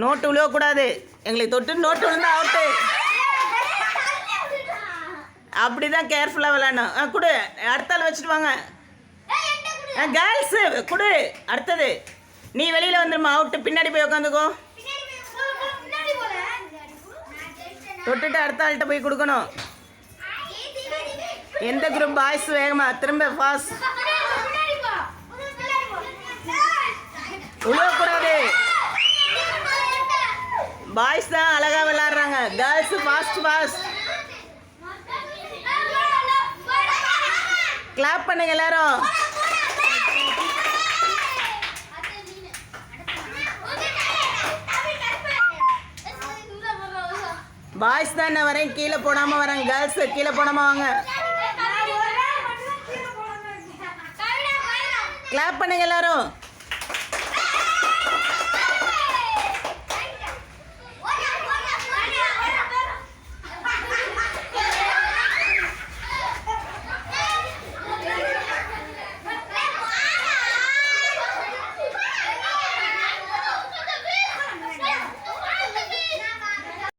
Note விழுவக்கூடாது. எங்களை தொட்டு note விழுந்தா அவுட்டு அப்படி தான் கேர்ஃபுல்லாக விளையாடணும். ஆ கொடு. அடுத்த ஆள் வச்சுட்டு வாங்க. ஆ கேர்ள்ஸு கொடு. அடுத்தது. நீ வெளியில் வந்துருமா அவுட்டு பின்னாடி போய் உட்காந்துக்கோ தொட்டுட்டு அடுத்த ஆள்கிட்ட போய் கொடுக்கணும். எந்த குரூப் பாய்ஸ் வேகமாக திரும்ப ஃபாஸ்ட் பாய்ஸ் தான் அழகாக விளாட்றாங்க. கேர்ள்ஸு ஃபாஸ்ட் ஃபாஸ்ட் கிளாப் பண்ணுங்க எல்லாரும். பாய்ஸ் தான் என்ன வரேன் கீழே போடாமல் வரேன் கேர்ள்ஸ் கீழே போடாமல் வாங்க. கிளாப் பண்ணுங்க எல்லாரும்.